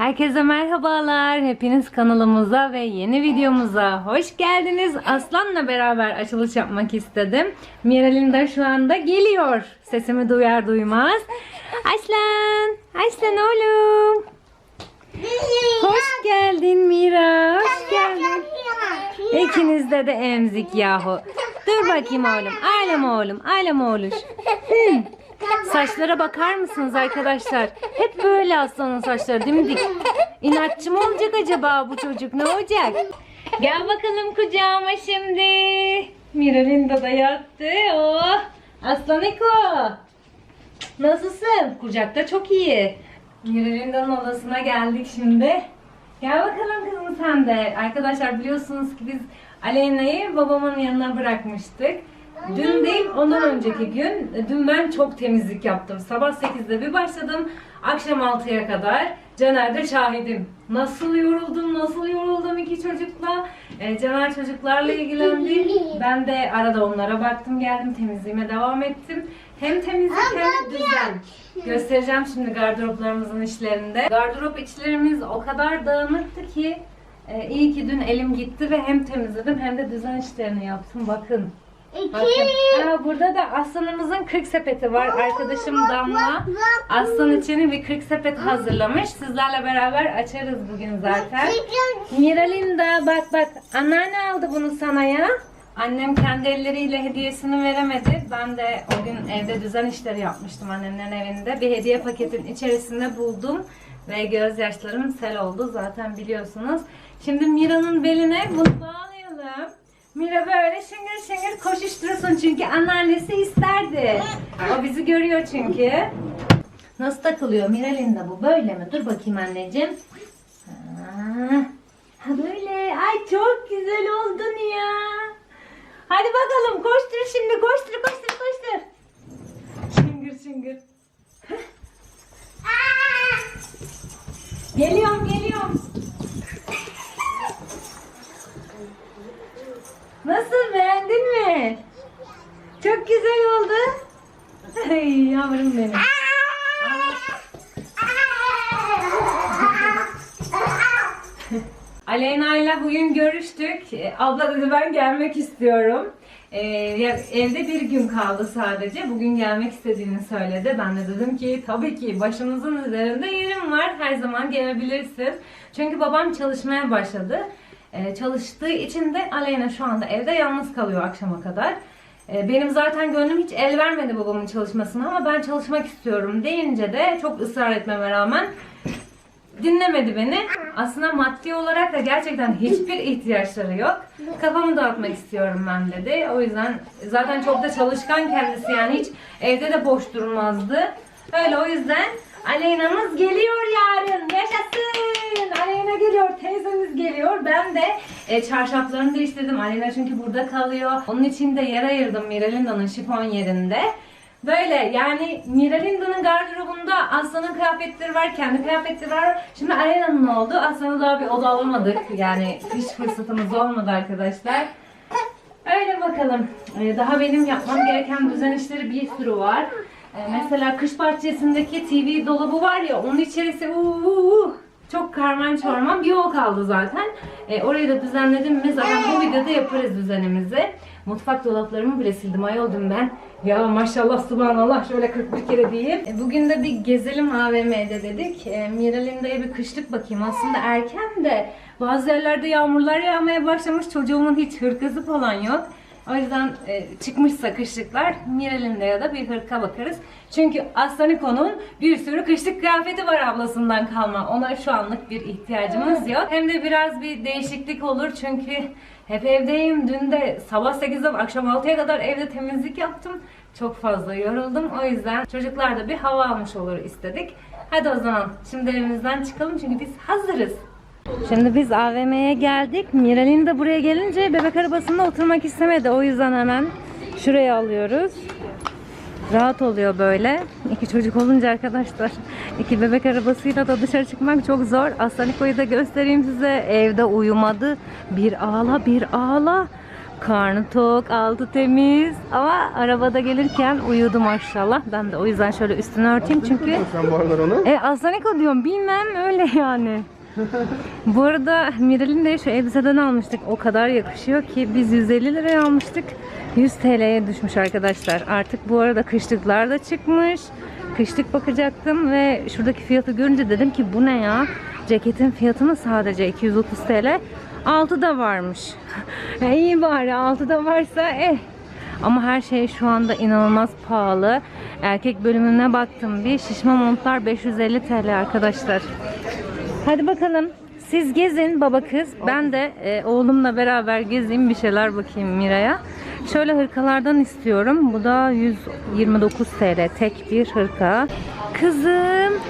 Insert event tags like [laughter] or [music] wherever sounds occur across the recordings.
Herkese merhabalar. Hepiniz kanalımıza ve yeni videomuza hoş geldiniz. Aslan'la beraber açılış yapmak istedim. Miral'in de şu anda geliyor. Sesimi duyar duymaz. Aslan! Aslan oğlum! Hoş geldin Mira. Hoş geldin. İkinizde de emzik yahu. Dur bakayım oğlum. Ailem oğlum. Ailem oğluş. Saçlara bakar mısınız arkadaşlar? Hep böyle aslanın saçları dimdik. İnatçı mı olacak acaba bu çocuk? Ne olacak? Gel bakalım kucağıma şimdi. Miralinda da yattı. Oh. Aslan Eko. Nasılsın? Kucakta çok iyi. Miralinda'nın odasına geldik şimdi. Gel bakalım kızım sen de. Arkadaşlar biliyorsunuz ki biz Aleyna'yı babamın yanına bırakmıştık. Dün değil ondan önceki gün. Dün ben çok temizlik yaptım. Sabah 8'de bir başladım. Akşam 6'ya kadar. Caner de şahidim. Nasıl yoruldum, nasıl yoruldum iki çocukla. E, Caner çocuklarla ilgilendi. Ben de arada onlara baktım geldim. Temizliğime devam ettim. Hem temizlik hem düzen. Göstereceğim şimdi gardıroplarımızın içlerinde. Gardırop içlerimiz o kadar dağınıktı ki e, iyi ki dün elim gitti ve hem temizledim hem de düzen işlerini yaptım. Bakın. Bakın. Aa, burada da aslanımızın 40 sepeti var. Arkadaşım Damla aslan için bir 40 sepet hazırlamış. Sizlerle beraber açarız bugün zaten. Miralinda bak bak anneanne aldı bunu sana ya. Annem kendi elleriyle hediyesini veremedi. Ben de o gün evde düzen işleri yapmıştım annemlerin evinde. Bir hediye paketin içerisinde buldum. Ve gözyaşlarım sel oldu zaten biliyorsunuz. Şimdi Mira'nın beline bunu bağlayalım. Mira böyle şıngır şıngır koşuştursun çünkü anneannesi isterdi. O bizi görüyor çünkü. Nasıl takılıyor Miralinda bu böyle mi? Dur bakayım anneciğim. Ha, ha böyle. Ay çok güzel oldun ya. Hadi bakalım koştur şimdi koştur. Abla dedi ben gelmek istiyorum. Ee, evde bir gün kaldı sadece. Bugün gelmek istediğini söyledi. Ben de dedim ki tabii ki başımızın üzerinde yerim var. Her zaman gelebilirsin. Çünkü babam çalışmaya başladı. Ee, çalıştığı için de Aleyna şu anda evde yalnız kalıyor akşama kadar. Ee, benim zaten gönlüm hiç el vermedi babamın çalışmasına ama ben çalışmak istiyorum deyince de çok ısrar etmeme rağmen dinlemedi beni. Aslında maddi olarak da gerçekten hiçbir ihtiyaçları yok. Kafamı dağıtmak istiyorum ben dedi. O yüzden zaten çok da çalışkan kendisi yani hiç evde de boş durmazdı. Öyle o yüzden Aleyna'mız geliyor yarın. Yaşasın! Aleyna geliyor, teyzemiz geliyor. Ben de e, çarşaflarını değiştirdim. Aleyna çünkü burada kalıyor. Onun için de yer ayırdım Miralinda'nın şifon yerinde. Böyle yani Miralinda'nın gardırobunda Aslan'ın kıyafetleri var, kendi kıyafetleri var. Şimdi Aleyna'nın oldu. Aslan'a daha bir oda alamadık. Yani hiç fırsatımız olmadı arkadaşlar. Öyle bakalım. Ee, daha benim yapmam gereken düzen işleri bir sürü var. Ee, mesela kış bahçesindeki TV dolabı var ya onun içerisi uuu, çok karman çorman bir o kaldı zaten. Ee, orayı da düzenledim mi zaten bu videoda yaparız düzenimizi. Mutfak dolaplarımı bile sildim ayol dün ben. Ya maşallah subhanallah şöyle 41 kere diyeyim. E, bugün de bir gezelim AVM'de dedik. E, Miralinda'ya bir kışlık bakayım. Aslında erken de bazı yerlerde yağmurlar yağmaya başlamış. Çocuğumun hiç hırkası falan yok. O yüzden e, çıkmışsa kışlıklar Miralinda'ya da bir hırka bakarız. Çünkü Aslaniko'nun bir sürü kışlık kıyafeti var ablasından kalma. Ona şu anlık bir ihtiyacımız yok. Hem de biraz bir değişiklik olur çünkü hep evdeyim. Dün de sabah 8'den akşam 6'ya kadar evde temizlik yaptım. Çok fazla yoruldum. O yüzden çocuklar da bir hava almış olur istedik. Hadi o zaman şimdi evimizden çıkalım çünkü biz hazırız. Şimdi biz AVM'ye geldik. Miral'in de buraya gelince bebek arabasında oturmak istemedi. O yüzden hemen şuraya alıyoruz. Rahat oluyor böyle. İki çocuk olunca arkadaşlar. iki bebek arabasıyla da dışarı çıkmak çok zor. Aslaniko'yu da göstereyim size. Evde uyumadı. Bir ağla bir ağla. Karnı tok, altı temiz. Ama arabada gelirken uyudu maşallah. Ben de o yüzden şöyle üstünü örteyim çünkü... Sen bu aralar onu. E Aslanik diyorum bilmem öyle yani. [laughs] Bu arada Miral'in de şu elbiseden almıştık. O kadar yakışıyor ki biz 150 liraya almıştık. 100 TL'ye düşmüş arkadaşlar. Artık bu arada kışlıklar da çıkmış. Kışlık bakacaktım ve şuradaki fiyatı görünce dedim ki bu ne ya? Ceketin fiyatını sadece 230 TL. Altı da varmış. [laughs] e, iyi bari altı da varsa eh. Ama her şey şu anda inanılmaz pahalı. Erkek bölümüne baktım bir. Şişme montlar 550 TL arkadaşlar. Hadi bakalım. Siz gezin baba kız. Ben de e, oğlumla beraber gezeyim bir şeyler bakayım Mira'ya. Şöyle hırkalardan istiyorum. Bu da 129 TL tek bir hırka. Kızım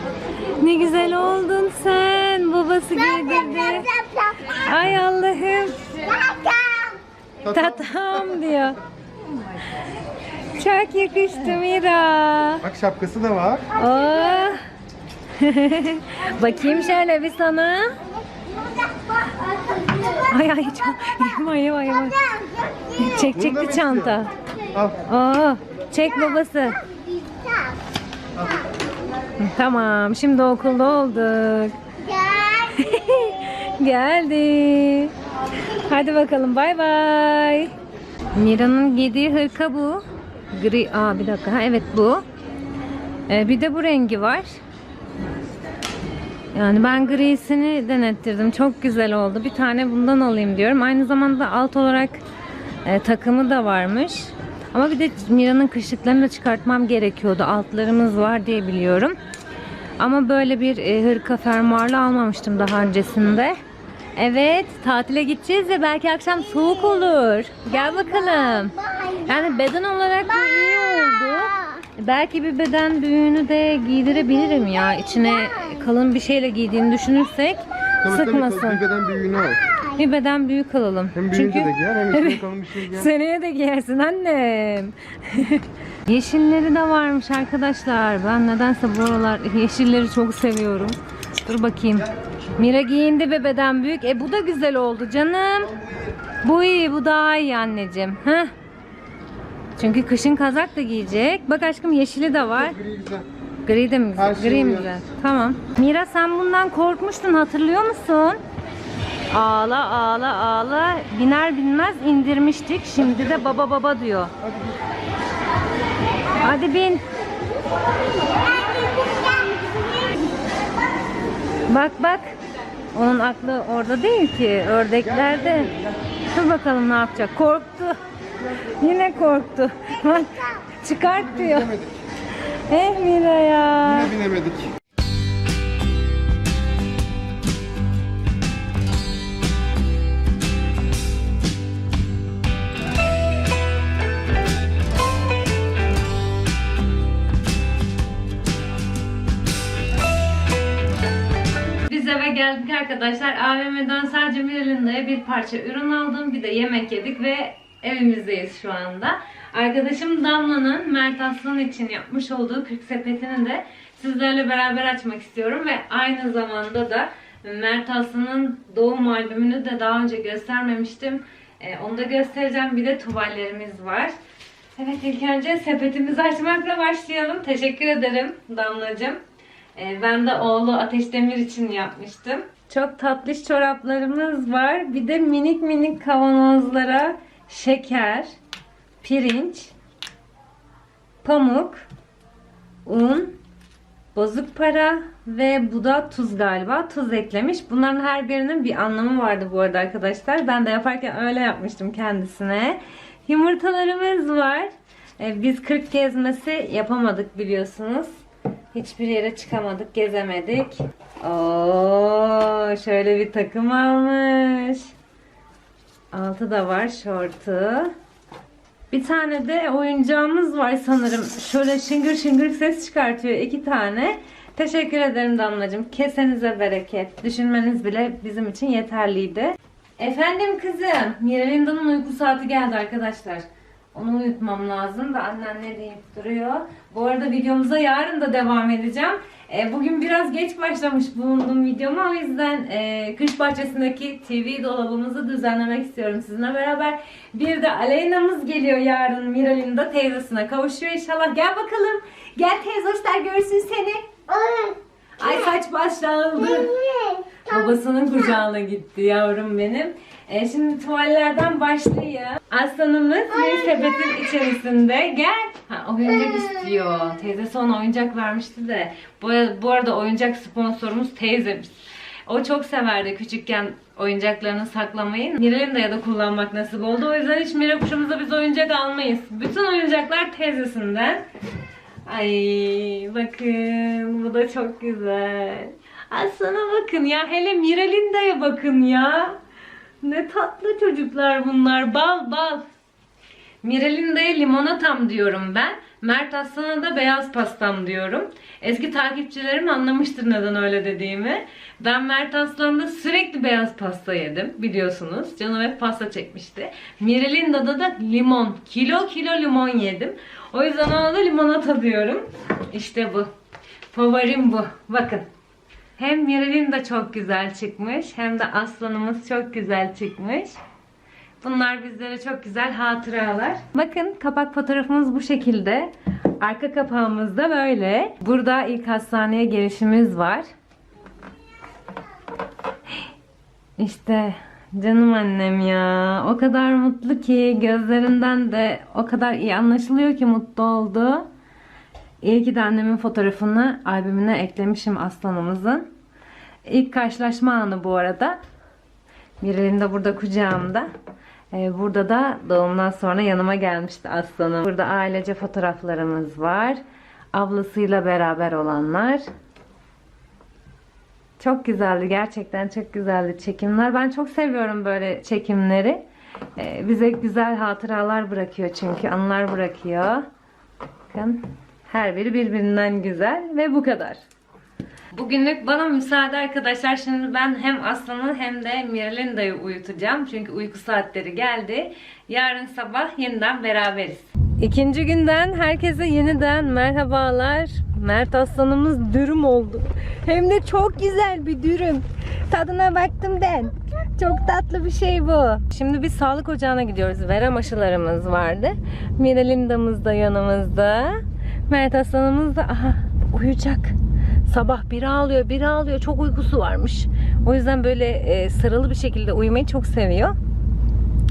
ne güzel oldun sen. Babası giydirdi. Ay Allah'ım. Tatam diyor. Çok yakıştı Mira. Bak şapkası da var. Oh. [laughs] Bakayım şöyle bir sana. Ay ay çok yama yama yama. Çek çekti çanta. Al. Oo, çek babası. Tamam şimdi okulda olduk. [laughs] Geldi. Hadi bakalım bay bay. Mira'nın giydiği hırka bu. Gri. Aa bir dakika. Ha, evet bu. Ee, bir de bu rengi var. Yani ben grisini denettirdim. Çok güzel oldu. Bir tane bundan alayım diyorum. Aynı zamanda alt olarak e, takımı da varmış. Ama bir de Mira'nın kışlıklarını da çıkartmam gerekiyordu. Altlarımız var diye biliyorum. Ama böyle bir e, hırka fermuarlı almamıştım daha öncesinde. Evet, tatile gideceğiz ya belki akşam soğuk olur. Gel bakalım. Yani beden olarak bu iyi oldu. Belki bir beden büyüğünü de giydirebilirim ya. İçine kalın bir şeyle giydiğini düşünürsek Tabii tabii sıkmasın. bir beden büyüğünü al. Bir beden büyük alalım. Hem Çünkü de giyer hem [laughs] Evet. kalın bir şey giyer. seneye de giyersin annem. [laughs] Yeşilleri de varmış arkadaşlar. Ben nedense bu aralar yeşilleri çok seviyorum. Dur bakayım. Mira giyindi be beden büyük. E bu da güzel oldu canım. Bu iyi, bu daha iyi anneciğim. Heh. Çünkü kışın kazak da giyecek. Bak aşkım yeşili de var. Gri güzel. Gri de mi güzel? Her şey Gri mi uyar. güzel? Tamam. Mira sen bundan korkmuştun hatırlıyor musun? Ağla ağla ağla biner binmez indirmiştik. Şimdi de baba baba diyor. Hadi bin. Bak bak. Onun aklı orada değil ki. Ördeklerde. Dur bakalım ne yapacak. Korktu. Yine korktu. Bak çıkart diyor. Binemedik. Eh Mira ya. Yine binemedik. Biz eve geldik arkadaşlar. AVM'den sadece Miralinda'ya bir parça ürün aldım. Bir de yemek yedik ve evimizdeyiz şu anda. Arkadaşım Damla'nın Mert Aslan için yapmış olduğu 40 sepetini de sizlerle beraber açmak istiyorum. Ve aynı zamanda da Mert Aslan'ın doğum albümünü de daha önce göstermemiştim. Ee, onu da göstereceğim. Bir de tuvallerimiz var. Evet ilk önce sepetimizi açmakla başlayalım. Teşekkür ederim Damlacığım. Ee, ben de oğlu Ateş Demir için yapmıştım. Çok tatlış çoraplarımız var. Bir de minik minik kavanozlara şeker, pirinç, pamuk, un, bozuk para ve bu da tuz galiba. Tuz eklemiş. Bunların her birinin bir anlamı vardı bu arada arkadaşlar. Ben de yaparken öyle yapmıştım kendisine. Yumurtalarımız var. Ee, Biz 40 gezmesi yapamadık biliyorsunuz. Hiçbir yere çıkamadık, gezemedik. Oo, şöyle bir takım almış. Altı da var şortu. Bir tane de oyuncağımız var sanırım. Şöyle şıngır şıngır ses çıkartıyor iki tane. Teşekkür ederim Damlacığım. Kesenize bereket. Düşünmeniz bile bizim için yeterliydi. Efendim kızım. Miralinda'nın uyku saati geldi arkadaşlar. Onu uyutmam lazım da annen ne deyip duruyor. Bu arada videomuza yarın da devam edeceğim. E, bugün biraz geç başlamış bulundum videoma o yüzden e, kış bahçesindeki TV dolabımızı düzenlemek istiyorum sizinle beraber. Bir de Aleyna'mız geliyor yarın Miral'in de teyzesine kavuşuyor inşallah. Gel bakalım. Gel teyze görsün seni. Ay saç baş dağıldı. Babasının kucağına gitti yavrum benim. E, şimdi tuvallerden başlayayım. Aslanımız bir sepetin içerisinde. Gel. Ha, oyuncak istiyor. Teyzesi ona oyuncak vermişti de. Bu, bu arada oyuncak sponsorumuz teyzemiz. O çok severdi küçükken oyuncaklarını saklamayı. Miral'in de ya da kullanmak nasip oldu. O yüzden hiç Mira kuşumuza biz oyuncak almayız. Bütün oyuncaklar teyzesinden. Ay bakın bu da çok güzel. Aslana bakın ya hele Miralinda'ya bakın ya. Ne tatlı çocuklar bunlar bal bal. Miralinda'ya limonatam diyorum ben. Mert Aslan'a da beyaz pastam diyorum. Eski takipçilerim anlamıştır neden öyle dediğimi. Ben Mert Aslan'da sürekli beyaz pasta yedim biliyorsunuz. Canım hep pasta çekmişti. Miralinda'da da limon. Kilo kilo limon yedim. O yüzden ona da limonata diyorum. İşte bu. Favorim bu. Bakın. Hem Miralinda çok güzel çıkmış hem de aslanımız çok güzel çıkmış. Bunlar bizlere çok güzel hatıralar. Bakın kapak fotoğrafımız bu şekilde. Arka kapağımız da böyle. Burada ilk hastaneye gelişimiz var. İşte canım annem ya. O kadar mutlu ki gözlerinden de o kadar iyi anlaşılıyor ki mutlu oldu. İyi ki de annemin fotoğrafını albümüne eklemişim aslanımızın. İlk karşılaşma anı bu arada. Mirel'in de burada kucağımda. Ee, burada da doğumdan sonra yanıma gelmişti aslanım. Burada ailece fotoğraflarımız var. Ablasıyla beraber olanlar. Çok güzeldi. Gerçekten çok güzeldi çekimler. Ben çok seviyorum böyle çekimleri. Ee, bize güzel hatıralar bırakıyor çünkü. Anılar bırakıyor. Bakın. Her biri birbirinden güzel ve bu kadar. Bugünlük bana müsaade arkadaşlar. Şimdi ben hem Aslan'ı hem de Miralinda'yı uyutacağım. Çünkü uyku saatleri geldi. Yarın sabah yeniden beraberiz. İkinci günden herkese yeniden merhabalar. Mert Aslan'ımız dürüm oldu. Hem de çok güzel bir dürüm. Tadına baktım ben. Çok tatlı bir şey bu. Şimdi biz sağlık ocağına gidiyoruz. Verem aşılarımız vardı. Miralinda'mız da yanımızda. Mert Aslan'ımız da aha uyuyacak. Sabah biri ağlıyor, biri ağlıyor. Çok uykusu varmış. O yüzden böyle e, sıralı bir şekilde uyumayı çok seviyor.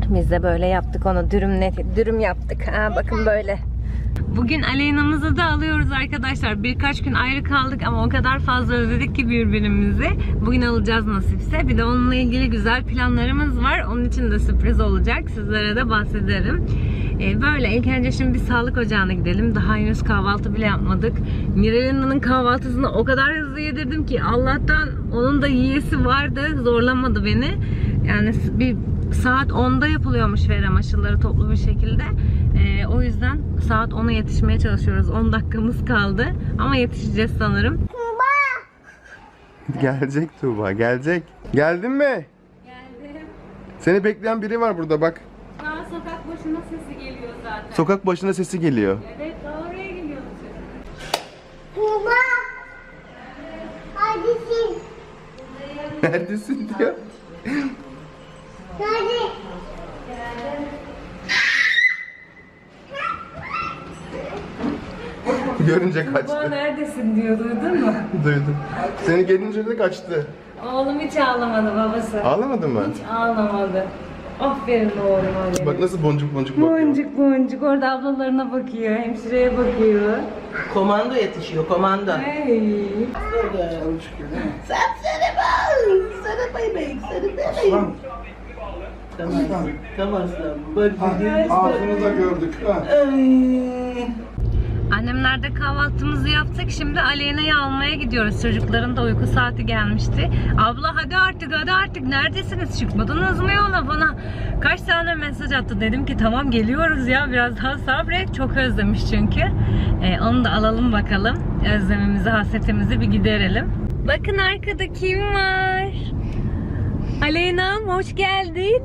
Biz de böyle yaptık ona dürüm net dürüm yaptık. Ha bakın böyle. Bugün Aleyna'mızı da alıyoruz arkadaşlar. Birkaç gün ayrı kaldık ama o kadar fazla özledik ki birbirimizi. Bugün alacağız nasipse. Bir de onunla ilgili güzel planlarımız var. Onun için de sürpriz olacak. Sizlere de bahsederim. Ee, böyle ilk önce şimdi bir sağlık ocağına gidelim. Daha henüz kahvaltı bile yapmadık. Miralinda'nın kahvaltısını o kadar hızlı yedirdim ki Allah'tan onun da yiyesi vardı. Zorlamadı beni. Yani bir saat 10'da yapılıyormuş verem aşıları toplu bir şekilde. Ee, o yüzden saat 10'a yetişmeye çalışıyoruz. 10 dakikamız kaldı. Ama yetişeceğiz sanırım. Gelecek Tuğba gelecek. Geldin mi? Geldim. Seni bekleyen biri var burada bak. An sokak başına sesi. Sokak başına sesi geliyor. evet daha oraya geliyor. Baba. Hadisin. Neredesin diyor. Hadi. Görünce Baba kaçtı. neredesin diyor duydun mu? Duydum. Seni gelince de kaçtı. Oğlum hiç ağlamadı babası. Ağlamadın mı? Hiç ağlamadı. Aferin oğluma benim. Bak nasıl boncuk boncuk bakıyor. Boncuk boncuk orada ablalarına bakıyor, hemşireye bakıyor. Komando yetişiyor, komando. Hey. Sen seni bak, sana bebeğim, sana bebeğim. Tamam, tamam aslanım. Bak. Ağzını da gördük. Ha. Ay. Annemler de kahvaltımızı yaptık. Şimdi Aleyna'yı almaya gidiyoruz. Çocukların da uyku saati gelmişti. Abla hadi artık hadi artık neredesiniz? Çıkmadınız mı yola bana? Kaç tane mesaj attı. Dedim ki tamam geliyoruz ya biraz daha sabret. Çok özlemiş çünkü. Ee, onu da alalım bakalım. Özlemimizi, hasretimizi bir giderelim. Bakın arkada kim var? Aleyna'm hoş geldin.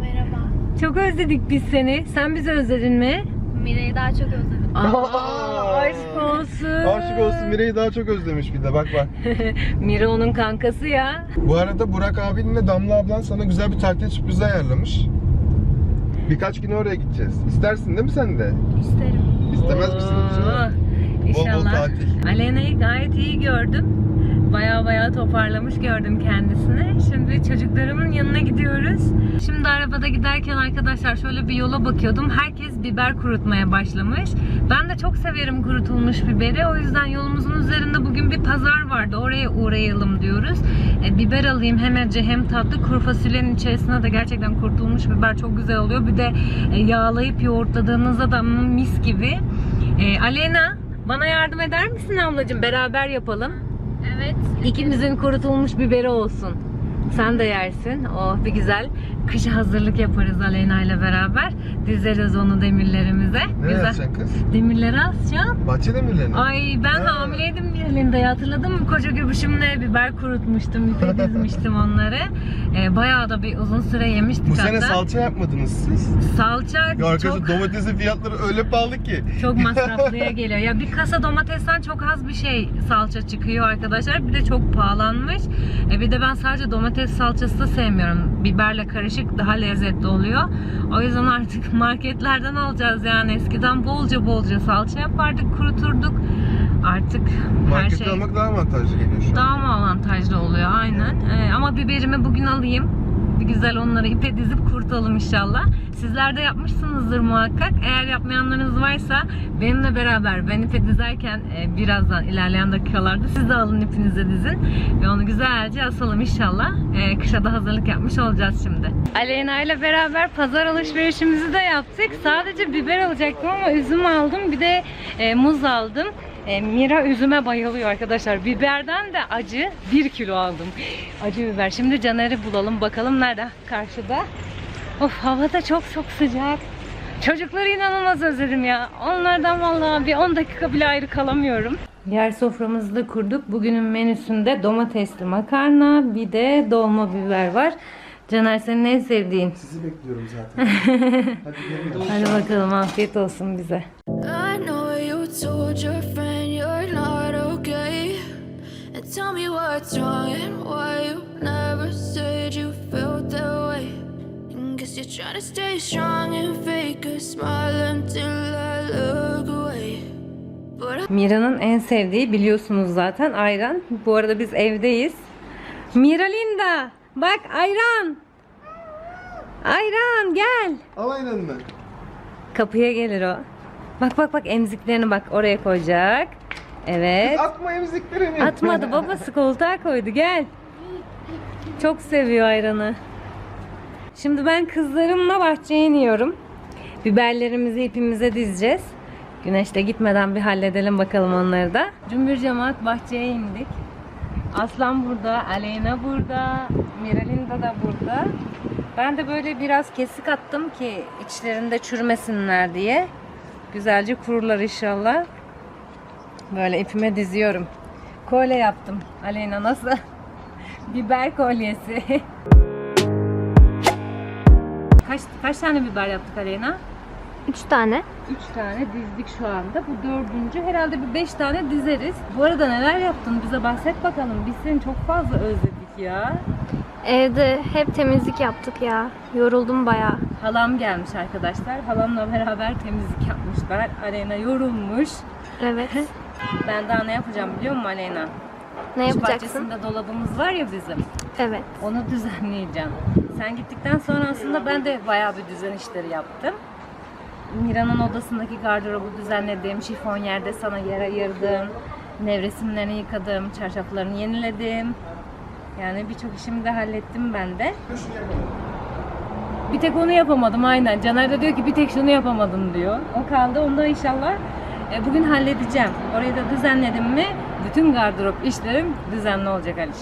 Merhaba. Çok özledik biz seni. Sen bizi özledin mi? Mire'yi daha çok özledim. Aa, aşk olsun. Aşık olsun Mire'yi daha çok özlemiş bir de bak bak. [laughs] Mira onun kankası ya. Bu arada Burak abinle Damla ablan sana güzel bir tatil sürprizi ayarlamış. Birkaç gün oraya gideceğiz. İstersin değil mi sen de? İsterim. İstemez misin hiç? Oo, Bol bol İnşallah. tatil. Alena'yı gayet iyi gördüm. Baya baya toparlamış gördüm kendisini. Şimdi çocuklarımın yanına gidiyoruz. Şimdi arabada giderken arkadaşlar şöyle bir yola bakıyordum. Herkes biber kurutmaya başlamış. Ben de çok severim kurutulmuş biberi. O yüzden yolumuzun üzerinde bugün bir pazar vardı. Oraya uğrayalım diyoruz. E, biber alayım hem acı hem tatlı. Kuru fasulyenin içerisine de gerçekten kurutulmuş biber çok güzel oluyor. Bir de e, yağlayıp yoğurtladığınızda da mis gibi. E, Alena bana yardım eder misin ablacığım? Beraber yapalım. Evet. İkimizin kurutulmuş biberi olsun. Sen de yersin. Oh bir güzel. Kışa hazırlık yaparız Aleyna ile beraber. Dizeriz onu demirlerimize. Ne güzel. yapacaksın kız? Demirleri asacağım. Bahçe demirlerini. Ay ben Ha. hamileydim yerinde hatırladın mı? Koca göbüşümle biber kurutmuştum, ipe dizmiştim [laughs] onları. Ee, bayağı da bir uzun süre yemiştik Bu sene hatta. salça yapmadınız siz. Salça Ya arkadaşlar çok, domatesin fiyatları öyle pahalı ki. çok masraflıya [laughs] geliyor. Ya bir kasa domatesten çok az bir şey salça çıkıyor arkadaşlar. Bir de çok pahalanmış. E bir de ben sadece domates salçası da sevmiyorum. Biberle karışık daha lezzetli oluyor. O yüzden artık [laughs] marketlerden alacağız yani. Eskiden bolca bolca salça yapardık, kuruturduk. Artık her Markette şey almak daha avantajlı geliyor şu an. daha mı avantajlı oluyor aynen. Ee, ama biberimi bugün alayım. Güzel onları ipe dizip kurutalım inşallah. Sizler de yapmışsınızdır muhakkak. Eğer yapmayanlarınız varsa benimle beraber ben ipe dizerken e, birazdan ilerleyen dakikalarda siz de alın ipinize dizin. Ve onu güzelce asalım inşallah. E, kışa da hazırlık yapmış olacağız şimdi. Aleyna ile beraber pazar alışverişimizi de yaptık. Sadece biber alacaktım ama üzüm aldım. Bir de e, muz aldım. E, Mira üzüme bayılıyor arkadaşlar. Biberden de acı 1 kilo aldım. Acı biber. Şimdi Caner'i bulalım bakalım nerede? Karşıda. Of hava da çok çok sıcak. Çocukları inanılmaz özledim ya. Onlardan vallahi bir 10 dakika bile ayrı kalamıyorum. Yer soframızı da kurduk. Bugünün menüsünde domatesli makarna, bir de dolma biber var. Caner senin en sevdiğin. Sizi bekliyorum zaten. [laughs] Hadi. Hadi bakalım afiyet olsun bize. I tell me what's wrong and why you never said you felt that way. And guess you're trying to stay strong and fake a smile until I look away. But I Mira'nın en sevdiği biliyorsunuz zaten ayran. Bu arada biz evdeyiz. Mira Linda bak ayran. Ayran gel. Al aynanı. Kapıya gelir o. Bak bak bak emziklerini bak oraya koyacak. Evet. Atma emziklerini. Atmadı babası koltuğa koydu gel. Çok seviyor ayranı. Şimdi ben kızlarımla bahçeye iniyorum. Biberlerimizi ipimize dizeceğiz. Güneşte gitmeden bir halledelim bakalım onları da. Cümbür cemaat bahçeye indik. Aslan burada, Aleyna burada, Miralinda da burada. Ben de böyle biraz kesik attım ki içlerinde çürümesinler diye. Güzelce kururlar inşallah. Böyle ipime diziyorum. Kolye yaptım. Aleyna nasıl? [laughs] biber kolyesi. [laughs] kaç kaç tane biber yaptık Aleyna? Üç tane. Üç tane dizdik şu anda. Bu dördüncü. Herhalde bir beş tane dizeriz. Bu arada neler yaptın? Bize bahset bakalım. Biz seni çok fazla özledik ya. Evde hep temizlik yaptık ya. Yoruldum bayağı. Halam gelmiş arkadaşlar. Halamla beraber temizlik yapmışlar. Aleyna yorulmuş. Evet. [laughs] Ben daha ne yapacağım biliyor musun Aleyna? ne İş yapacaksın? bahçesinde dolabımız var ya bizim. Evet. Onu düzenleyeceğim. Sen gittikten sonra aslında ben de bayağı bir düzen işleri yaptım. Mira'nın odasındaki gardırobu düzenledim. Şifon yerde sana yer ayırdım. Nevresimlerini yıkadım. Çarşaflarını yeniledim. Yani birçok işimi de hallettim ben de. Bir tek onu yapamadım aynen. Caner de diyor ki bir tek şunu yapamadım diyor. O kaldı. Onu da inşallah e, bugün halledeceğim. Orayı da düzenledim mi bütün gardırop işlerim düzenli olacak Aliş.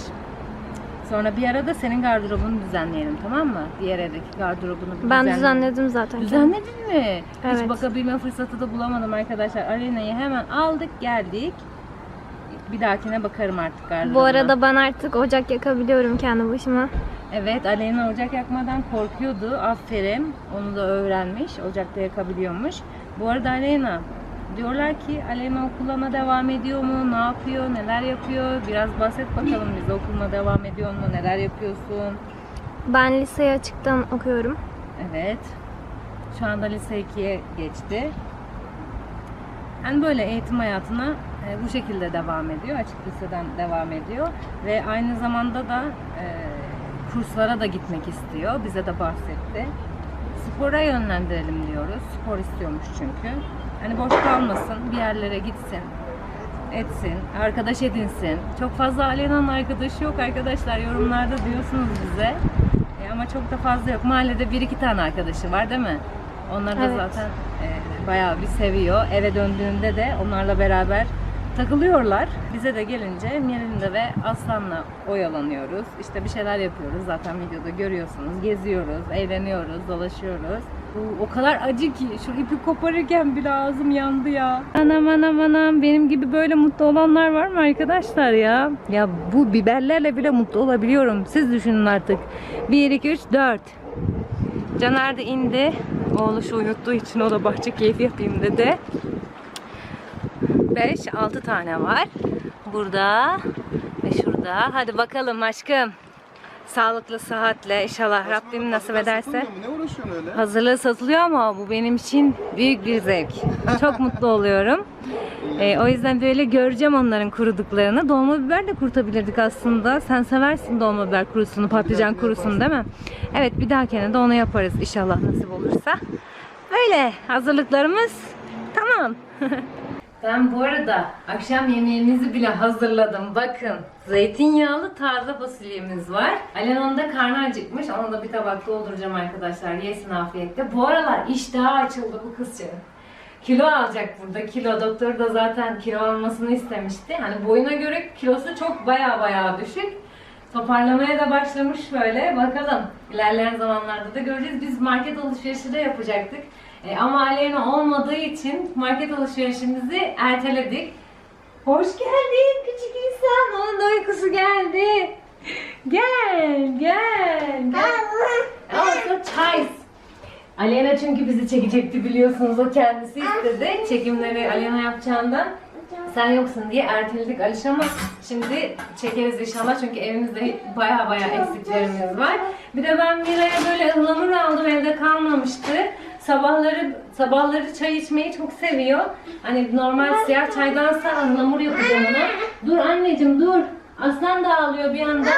Sonra bir arada senin gardırobunu düzenleyelim tamam mı? Diğer evdeki gardırobunu bir Ben düzenle- düzenledim zaten. Düzenledin mi? Hiç Evet. bakabilme fırsatı da bulamadım arkadaşlar. Arena'yı hemen aldık geldik. Bir dahakine bakarım artık gardırobuna. Bu arada ben artık ocak yakabiliyorum kendi başıma. Evet Aleyna ocak yakmadan korkuyordu. Aferin. Onu da öğrenmiş. Ocakta yakabiliyormuş. Bu arada Aleyna, diyorlar ki Aleyna okuluna devam ediyor mu, ne yapıyor, neler yapıyor? Biraz bahset bakalım bize okuluna devam ediyor mu, neler yapıyorsun? Ben liseye açıktan okuyorum. Evet. Şu anda lise 2'ye geçti. Yani böyle eğitim hayatına e, bu şekilde devam ediyor. Açık liseden devam ediyor. Ve aynı zamanda da e, kurslara da gitmek istiyor. Bize de bahsetti. Spora yönlendirelim diyoruz. Spor istiyormuş çünkü. Hani boş kalmasın, bir yerlere gitsin, etsin, arkadaş edinsin. Çok fazla Alena'nın arkadaşı yok arkadaşlar. Yorumlarda diyorsunuz bize. E, ama çok da fazla yok. Mahallede bir iki tane arkadaşı var değil mi? Onlar da Evet. zaten e, bayağı bir seviyor. Eve döndüğünde de onlarla beraber takılıyorlar. Bize de gelince Mirinde ve Aslan'la oyalanıyoruz. İşte bir şeyler yapıyoruz. Zaten videoda görüyorsunuz. Geziyoruz, eğleniyoruz, dolaşıyoruz. O kadar acı ki şu ipi koparırken bile ağzım yandı ya. Anam anam anam benim gibi böyle mutlu olanlar var mı arkadaşlar ya? Ya bu biberlerle bile mutlu olabiliyorum. Siz düşünün artık. 1 2 3 4. Caner de indi. Oğlu şu uyuttuğu için o da bahçe keyfi yapayım dedi. 5 6 tane var. Burada ve şurada. Hadi bakalım aşkım. Sağlıklı, sıhhatle inşallah Rabbim nasip ederse. Ne uğraşıyorsun öyle? Hazırlığı satılıyor ama bu benim için büyük bir zevk. [laughs] Çok mutlu oluyorum. Ee, o yüzden böyle göreceğim onların kuruduklarını. Dolma biber de kurutabilirdik aslında. Sen seversin dolma biber kurusunu, patlıcan kurusunu değil mi? Evet bir dahakine de onu yaparız inşallah nasip olursa. Öyle hazırlıklarımız tamam. [laughs] Ben bu arada akşam yemeğimizi bile hazırladım. Bakın zeytinyağlı taze fasulyemiz var. Alena'nın da karnı acıkmış. Onu da bir tabak dolduracağım arkadaşlar. Yesin afiyetle. Bu aralar iştahı açıldı bu kızcağın. Kilo alacak burada. Kilo doktor da zaten kilo almasını istemişti. Hani boyuna göre kilosu çok baya baya düşük. Toparlamaya da başlamış böyle. Bakalım. İlerleyen zamanlarda da göreceğiz. Biz market alışverişi de yapacaktık. E, ama Aleyna olmadığı için market alışverişimizi erteledik. Hoş geldin küçük insan. Onun da uykusu geldi. Gel, gel, gel. Also çay. Aleyna çünkü bizi çekecekti biliyorsunuz. O kendisi istedi. Çekimleri Aleyna yapacağından. Sen yoksun diye erteledik Aliş ama şimdi çekeriz inşallah çünkü evimizde baya baya eksiklerimiz var. Bir de ben Mira'ya böyle ıhlamur aldım evde kalmamıştı. Sabahları sabahları çay içmeyi çok seviyor. Hani normal siyah çaydansa ıhlamur yapacağım ona. Dur anneciğim dur. Aslan da ağlıyor bir anda.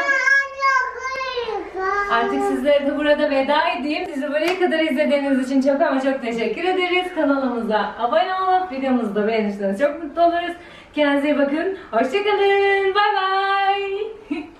Artık sizlere de burada veda edeyim. Sizi buraya kadar izlediğiniz için çok ama çok teşekkür ederiz. Kanalımıza abone olup videomuzu da beğenirseniz çok mutlu oluruz. Kendinize iyi bakın. Hoşçakalın. Bay bay. [laughs]